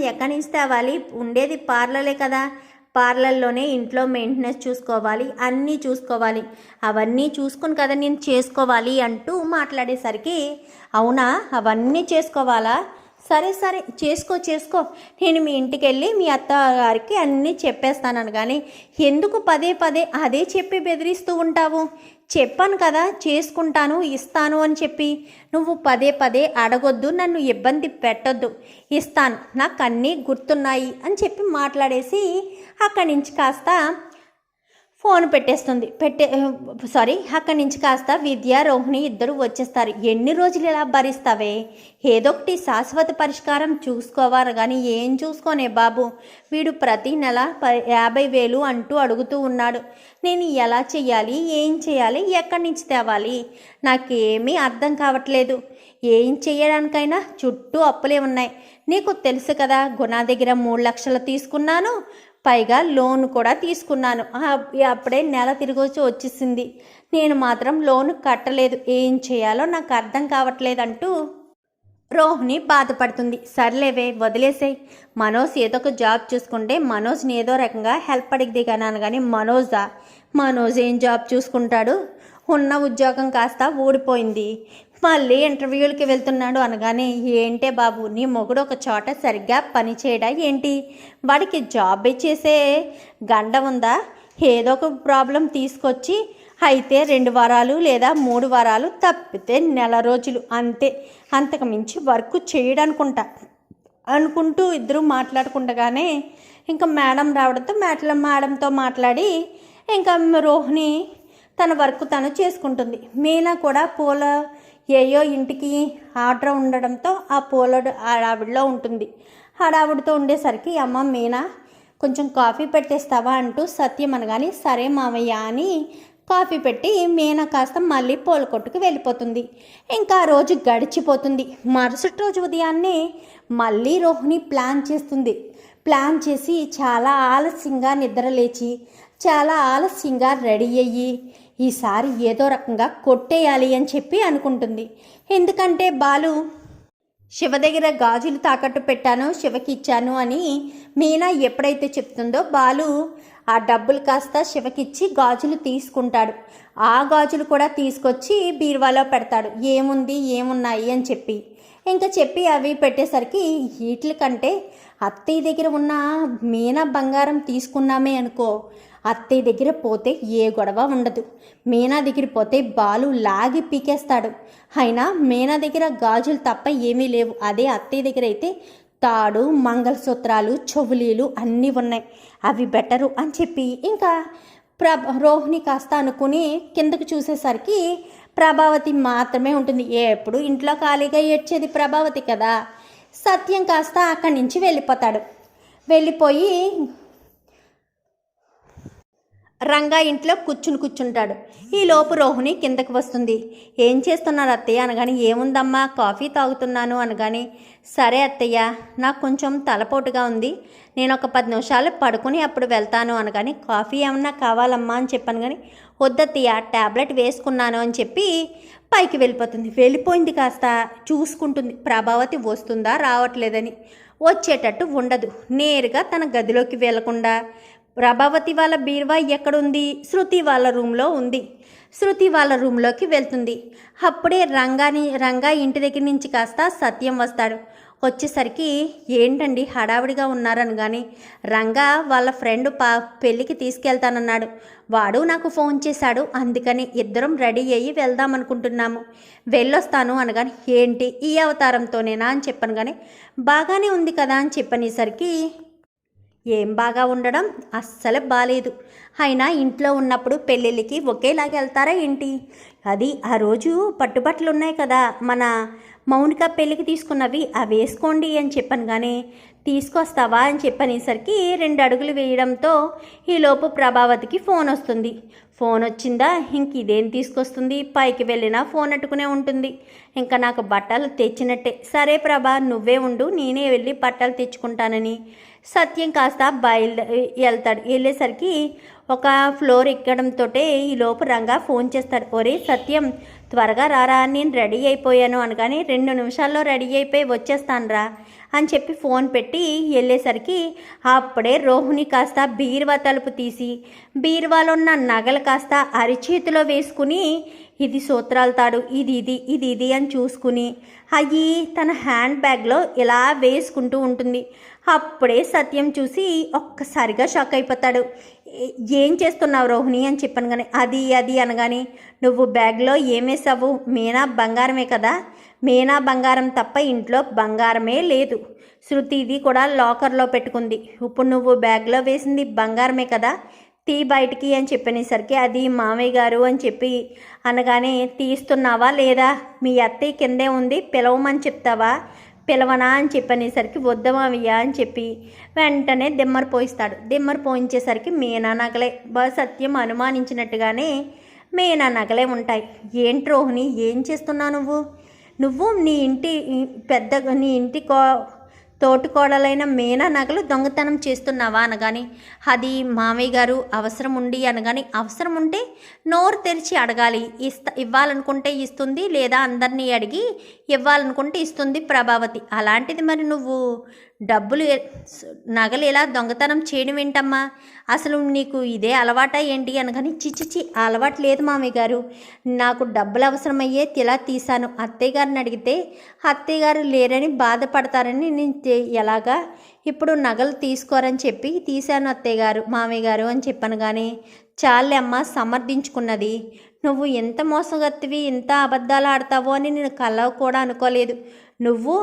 ఎక్కడి నుంచి తేవాలి? ఉండేది పార్లరే కదా. పార్లర్లోనే ఇంట్లో మెయింటెనెన్స్ చూసుకోవాలి అన్నీ చూసుకోవాలి. అవన్నీ చూసుకుని కదా నేను చేసుకోవాలి అంటూ మాట్లాడేసరికి అవునా? అవన్నీ చేసుకోవాలా? సరే సరే చేసుకో చేసుకో. నేను మీ ఇంటికి వెళ్ళి మీ అత్తగారికి అన్నీ చెప్పేస్తాను కానీ ఎందుకు పదే పదే అదే చెప్పి బెదిరిస్తూ ఉంటావు? చెప్పాను కదా చేసుకుంటాను ఇస్తాను అని చెప్పి. నువ్వు పదే పదే అడగొద్దు నన్ను ఇబ్బంది పెట్టొద్దు. ఇస్తాను నాకు అన్నీ గుర్తున్నాయి అని చెప్పి మాట్లాడేసి అక్కడి నుంచి కాస్త ఫోన్ పెట్టేస్తుంది. పెట్టే సారీ అక్కడి నుంచి కాస్త విద్య రోహిణి ఇద్దరు వచ్చేస్తారు. ఎన్ని రోజులు ఇలా భరిస్తావే? ఏదో ఒకటి శాశ్వత పరిష్కారం చూసుకోవాలి కానీ ఏం చూసుకోనే బాబు? వీడు ప్రతి నెల ప యాభై వేలు అంటూ అడుగుతూ ఉన్నాడు. నేను ఎలా చేయాలి ఏం చేయాలి ఎక్కడి నుంచి తేవాలి? నాకేమీ అర్థం కావట్లేదు. ఏం చేయడానికైనా చుట్టూ అప్పులే ఉన్నాయి. నీకు తెలుసు కదా గుణ దగ్గర మూడు లక్షలు తీసుకున్నాను. పైగా లోన్ కూడా తీసుకున్నాను. అప్పుడే నెల తిరిగొచ్చి వచ్చేసింది. నేను మాత్రం లోన్ కట్టలేదు. ఏం చేయాలో నాకు అర్థం కావట్లేదంటూ రోహిణి బాధపడుతుంది. సర్లేవే వదిలేసేయ్. మనోజ్ ఏదో ఒక జాబ్ చూసుకుంటే మనోజ్ని ఏదో రకంగా హెల్ప్ అడిగి దిగాను కానీ మనోజా? మనోజ్ ఏం జాబ్ చూసుకుంటాడు? ఉన్న ఉద్యోగం కాస్త ఊడిపోయింది. మళ్ళీ ఇంటర్వ్యూలకి వెళ్తున్నాడు అనగానే ఏంటే బాబు నీ మొగుడు ఒక చోట సరిగ్గా పని చేయడా ఏంటి? వాడికి జాబ్ చేసే గండ ఉందా? ఏదో ఒక ప్రాబ్లం తీసుకొచ్చి అయితే రెండు వారాలు లేదా మూడు వారాలు తప్పితే నెల రోజులు అంతే. అంతకు మించి వర్క్ చేయడనుకుంటా. అనుకుంటూ ఇద్దరు మాట్లాడుకుండగానే ఇంకా మేడం రావడంతో మేటల మేడంతో మాట్లాడి ఇంకా రోహిణి తన వర్క్ తను చేసుకుంటుంది. మీనా కూడా పూల ఏయో ఇంటికి ఆర్డర్ ఉండడంతో ఆ పూలడు హడావిడిలో ఉంటుంది. హడావిడితో ఉండేసరికి అమ్మ మీనా కొంచెం కాఫీ పెట్టేస్తావా? అంటూ సత్యం అనగాని సరే మామయ్య అని కాఫీ పెట్టి మీనా కాస్త మళ్ళీ పూల కొట్టుకు వెళ్ళిపోతుంది. ఇంకా ఆ రోజు గడిచిపోతుంది. మరుసటి రోజు ఉదయాన్నే మళ్ళీ రోహిణి ప్లాన్ చేస్తుంది. ప్లాన్ చేసి చాలా ఆలస్యంగా నిద్ర లేచి చాలా ఆలస్యంగా రెడీ అయ్యి ఈసారి ఏదో రకంగా కొట్టేయాలి అని చెప్పి అనుకుంటుంది. ఎందుకంటే బాలు శివ దగ్గర గాజులు తాకట్టు పెట్టాను శివకి ఇచ్చాను అని మీనా ఎప్పుడైతే చెప్తుందో బాలు ఆ డబ్బులు కాస్త శివకిచ్చి గాజులు తీసుకుంటాడు. ఆ గాజులు కూడా తీసుకొచ్చి బీరువాలో పెడతాడు. ఏముంది? ఏమున్నాయి? అని చెప్పి. ఇంకా చెప్పి అవి పెట్టేసరికి వీటి కంటే అత్తయ్య దగ్గర ఉన్న మీనా బంగారం తీసుకున్నామే అనుకో అత్తయ్య దగ్గర పోతే ఏ గొడవ ఉండదు. మీనా దగ్గర పోతే బాలు లాగి పీకేస్తాడు. అయినా మీనా దగ్గర గాజులు తప్ప ఏమీ లేవు. అదే అత్తయ్య దగ్గర అయితే తాడు మంగళసూత్రాలు చెవులీలు అన్నీ ఉన్నాయి. అవి బెటరు అని చెప్పి ఇంకా ప్ర రోహిణి కాస్త అనుకుని కిందకు చూసేసరికి ప్రభావతి మాత్రమే ఉంటుంది. ఎప్పుడు ఇంట్లో ఖాళీగా ఏడ్చేది ప్రభావతి కదా. సత్యం కాస్త అక్కడి నుంచి వెళ్ళిపోతాడు. వెళ్ళిపోయి రంగా ఇంట్లో కూర్చుని కూర్చుంటాడు. ఈ లోపు రోహిణి కిందకి వస్తుంది. ఏం చేస్తున్నారు అత్తయ్య? అనగాని ఏముందమ్మా కాఫీ తాగుతున్నాను. అనగాని సరే అత్తయ్య నాకు కొంచెం తలపోటుగా ఉంది. నేను ఒక పది నిమిషాలు పడుకుని అప్పుడు వెళ్తాను. అనగాని కాఫీ ఏమన్నా కావాలమ్మా అని చెప్పాను కానీ వద్దత్తయ్య ట్యాబ్లెట్ వేసుకున్నాను అని చెప్పి పైకి వెళ్ళిపోతుంది. వెళ్ళిపోయింది కాస్త చూసుకుంటుంది. ప్రభావతి వస్తుందా రావట్లేదని. వచ్చేటట్టు ఉండదు. నేరుగా తన గదిలోకి వెళ్ళకుండా ప్రభావతి వాళ్ళ బీర్వా ఎక్కడుంది? శృతి వాళ్ళ రూమ్లో ఉంది. శృతి వాళ్ళ రూమ్లోకి వెళ్తుంది. అప్పుడే రంగాని రంగా ఇంటి దగ్గర నుంచి కాస్త సత్యం వస్తాడు. వచ్చేసరికి ఏంటండి హడావిడిగా ఉన్నారని కానీ రంగా వాళ్ళ ఫ్రెండ్ పా పెళ్ళికి తీసుకెళ్తానన్నాడు. వాడు నాకు ఫోన్ చేశాడు. అందుకని ఇద్దరం రెడీ అయ్యి వెళ్దాం అనుకుంటున్నాము వెళ్ళొస్తాను అనగాని ఏంటి ఈ అవతారంతోనేనా? అని చెప్పాను కానీ బాగానే ఉంది కదా? అని చెప్పనేసరికి ఏం బాగా ఉండడం? అస్సలు బాలేదు. అయినా ఇంట్లో ఉన్నప్పుడు పెళ్ళిళ్ళకి ఒకేలాగా వెళ్తారా ఏంటి? అది ఆ రోజు పట్టుబట్టలు ఉన్నాయి కదా. మన మౌనిక పెళ్ళికి తీసుకున్నవి అవి వేసుకోండి అని చెప్పాను కానీ తీసుకొస్తావా అని చెప్పనేసరికి రెండు అడుగులు వేయడంతో ఈలోపు ప్రభావతికి ఫోన్ వస్తుంది. ఫోన్ వచ్చిందా? ఇంక ఇదేం తీసుకొస్తుంది? పైకి వెళ్ళినా ఫోన్ అట్టుకునే ఉంటుంది. ఇంకా నాకు బట్టలు తెచ్చినట్టే. సరే ప్రభా నువ్వే ఉండు నేనే వెళ్ళి బట్టలు తెచ్చుకుంటానని. సత్యం కాస్త బయలుదే వెళ్తాడు. వెళ్ళేసరికి ఒక ఫ్లోర్ ఎక్కడంతో ఈ లోపు రంగా ఫోన్ చేస్తాడు. ఒరే సత్యం త్వరగా రారా నేను రెడీ అయిపోయాను అనగానే రెండు నిమిషాల్లో రెడీ అయిపోయి వచ్చేస్తానురా అని చెప్పి ఫోన్ పెట్టి వెళ్ళేసరికి అప్పుడే రోహిణి కాస్త బీరువా తలుపు తీసి బీరువాలో ఉన్న నగలు కాస్త అరిచేతిలో వేసుకుని ఇది సూత్రాల తాడు ఇది ఇది ఇది ఇది అని చూసుకుని అయ్యి తన హ్యాండ్ బ్యాగ్లో ఇలా వేసుకుంటూ ఉంటుంది. అప్పుడే సత్యం చూసి ఒక్కసారిగా షాక్ అయిపోతాడు. ఏం చేస్తున్నావు రోహిణి అని చెప్పాను కానీ అది అది అనగాని నువ్వు బ్యాగ్లో ఏమేసావు మీనా బంగారమే కదా. మీనా బంగారం తప్ప ఇంట్లో బంగారమే లేదు. శృతి ఇది కూడా లాకర్లో పెట్టుకుంది. ఇప్పుడు నువ్వు బ్యాగ్లో వేసింది బంగారమే కదా. తీ బయటికి అని చెప్పనేసరికి అది మామయ్య గారు అని చెప్పి అనగానే తీస్తున్నావా లేదా? మీ అత్తయ్య కిందే ఉంది పిలవమని చెప్తావా? పిలవనా అని చెప్పనేసరికి వద్దమావయ్యా అని చెప్పి వెంటనే దిమ్మర పోయిస్తాడు. దిమ్మర పోయించేసరికి మీనా నగలే. సత్యం అనుమానించినట్టుగానే మీనా నగలే ఉంటాయి. ఏంటి రోహిణి ఏం చేస్తున్నావు నువ్వు? నువ్వు నీ ఇంటి పెద్ద నీ ఇంటి కో తోటికోడలైన మీనా నగలు దొంగతనం చేస్తున్నావా అనగాని అది మామయ్య గారు అవసరం ఉండి అనగాని అవసరం ఉంటే నోరు తెరిచి అడగాలి. ఇస్త ఇవ్వాలనుకుంటే ఇస్తుంది లేదా అందరినీ అడిగి ఇవ్వాలనుకుంటే ఇస్తుంది ప్రభావతి. అలాంటిది మరి నువ్వు డబ్బులు నగలు ఇలా దొంగతనం చేయడం ఏంటమ్మా? అసలు నీకు ఇదే అలవాటా ఏంటి అనగాని చిచ్చిచి అలవాటు లేదు మామయ్య గారు. నాకు డబ్బులు అవసరమయ్యే ఇలా తీశాను. అత్తయ్య గారిని అడిగితే అత్తయ్య గారు లేరని బాధపడతారని నేను ఎలాగా? ఇప్పుడు నగలు తీసుకోరని చెప్పి తీశాను అత్తయ్య గారు మామయ్య గారు అని చెప్పాను కానీ చాలే అమ్మ సమర్థించుకున్నది. నువ్వు ఎంత మోసగత్తివి ఇంత అబద్ధాలు ఆడతావో అని నేను కలవ కూడా అనుకోలేదు. నువ్వు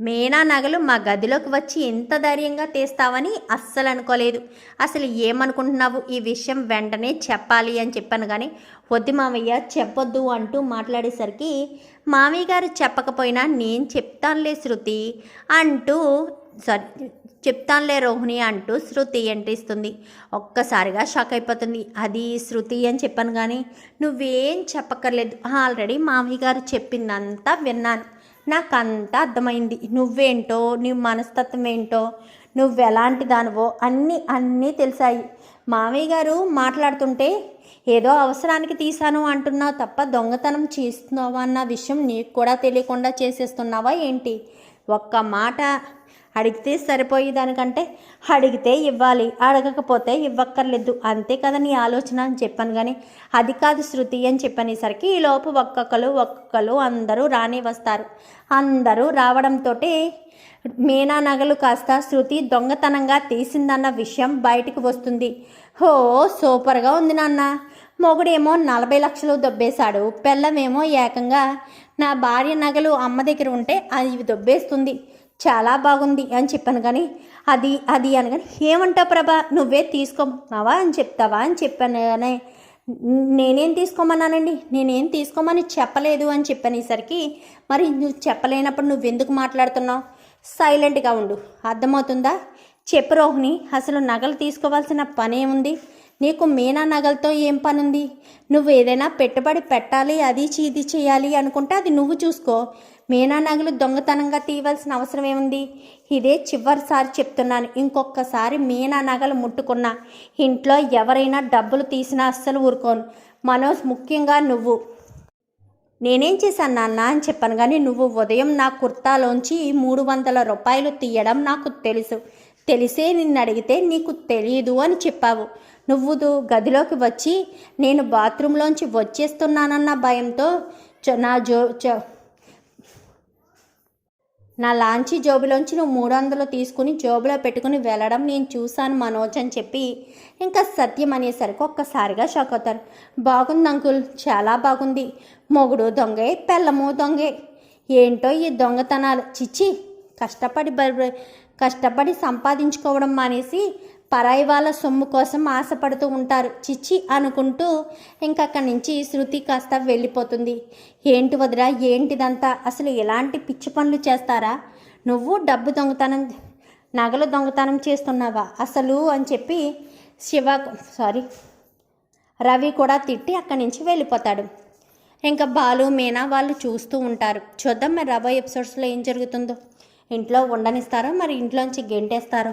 మేనా నగలు మా గదిలోకి వచ్చి ఎంత ధైర్యంగా తీస్తావని అస్సలు అనుకోలేదు. అసలు ఏమనుకుంటున్నావు? ఈ విషయం వెంటనే చెప్పాలి అని చెప్పాను కానీ వద్దు మామయ్య చెప్పొద్దు అంటూ మాట్లాడేసరికి మామయ్య గారు చెప్పకపోయినా నేను చెప్తానులే శృతి అంటూ సారీ చెప్తానులే రోహిణి అంటూ శృతి అంటిస్తుంది. ఒక్కసారిగా షాక్ అయిపోతుంది. అది శృతి అని చెప్పాను కానీ నువ్వేం చెప్పక్కర్లేదు. ఆల్రెడీ మామయ్య గారు చెప్పిందంతా విన్నాను. నాకంతా అర్థమైంది. నువ్వేంటో నీ మనస్తత్వం ఏంటో నువ్వెలాంటి దానివో అన్నీ అన్నీ తెలిసాయి. మామయ్య గారు మాట్లాడుతుంటే ఏదో అవసరానికి తీశాను అంటున్నావు తప్ప దొంగతనం చేస్తున్నావా అన్న విషయం నీకు కూడా తెలియకుండా చేసేస్తున్నావా ఏంటి? ఒక్క మాట అడిగితే సరిపోయే దానికంటే అడిగితే ఇవ్వాలి అడగకపోతే ఇవ్వక్కర్లేదు. అంతే కదా నీ ఆలోచన అని చెప్పాను కానీ అది కాదు శృతి అని చెప్పనేసరికి ఈ లోపు ఒక్కొక్కరు ఒక్కొక్కరు అందరూ రాని వస్తారు. అందరూ రావడంతో మీనా నగలు కాస్త శృతి దొంగతనంగా తీసిందన్న విషయం బయటకు వస్తుంది. హో సూపర్గా ఉంది నాన్న. మొగుడేమో నలభై లక్షలు దొబ్బేశాడు పెళ్ళమేమో ఏకంగా నా భార్య నగలు అమ్మ దగ్గర ఉంటే అది దొబ్బేస్తుంది. చాలా బాగుంది అని చెప్పాను కానీ అది అది అనగానే ఏమంటావు ప్రభా నువ్వే తీసుకోమన్నావా అని చెప్తావా అని చెప్పాను కానీ నేనేం తీసుకోమన్నానండి? నేనేం తీసుకోమని చెప్పలేదు అని చెప్పనేసరికి మరి నువ్వు చెప్పలేనప్పుడు నువ్వెందుకు మాట్లాడుతున్నావు? సైలెంట్గా ఉండు. అర్థమవుతుందా? చెప్పు రోహిణి అసలు నగలు తీసుకోవాల్సిన పనేముంది? నీకు మీనా నగలతో ఏం పనుంది? నువ్వు ఏదైనా పెట్టుబడి పెట్టాలి అది చే- ఇది చేయాలి అనుకుంటే అది నువ్వు చూసుకో. మీనా నగలు దొంగతనంగా తీయవలసిన అవసరం ఏముంది? ఇదే చివరిసారి చెప్తున్నాను. ఇంకొకసారి మీనా నగలు ముట్టుకున్నా ఇంట్లో ఎవరైనా డబ్బులు తీసినా అస్సలు ఊరుకోను. మనోజ్ ముఖ్యంగా నువ్వు. నేనేం చేశాను నాన్న అని చెప్పాను కానీ నువ్వు ఉదయం నా కుర్తాలోంచి మూడు వందల రూపాయలు తీయడం నాకు తెలుసు. తెలిసే నిన్ను అడిగితే నీకు తెలియదు అని చెప్పావు. నువ్వు గదిలోకి వచ్చి నేను బాత్రూంలోంచి వచ్చేస్తున్నానన్న భయంతో నా జో నా లాంచీ జోబులోంచి నువ్వు మూడు వందలు తీసుకుని జోబులో పెట్టుకుని వెళ్ళడం నేను చూశాను మనోజ్ అని చెప్పి ఇంకా సత్యం అనేసరికి ఒక్కసారిగా షాక్ అవుతారు. బాగుంది అంకుల్ చాలా బాగుంది. మొగుడు దొంగే పెళ్ళము దొంగే. ఏంటో ఈ దొంగతనాలు. చిచ్చి కష్టపడి బ- కష్టపడి సంపాదించుకోవడం మానేసి పరాయి వాళ్ళ సొమ్ము కోసం ఆశపడుతూ ఉంటారు. చిచ్చి అనుకుంటూ ఇంకక్కడి నుంచి శృతి కాస్త వెళ్ళిపోతుంది. ఏంటి వదిరా ఏంటిదంతా? అసలు ఎలాంటి పిచ్చి పనులు చేస్తారా? నువ్వు డబ్బు దొంగతనం నగలు దొంగతనం చేస్తున్నావా? అసలు అని చెప్పి శివ సారీ రవి కూడా తిట్టి అక్కడి నుంచి వెళ్ళిపోతాడు. ఇంకా బాలు మీనా వాళ్ళు చూస్తూ ఉంటారు. చూద్దాం మరి రాబోయే ఎపిసోడ్స్లో ఏం జరుగుతుందో. ఇంట్లో ఉండనిస్తారో? మరి ఇంట్లోంచి గెంటేస్తారో?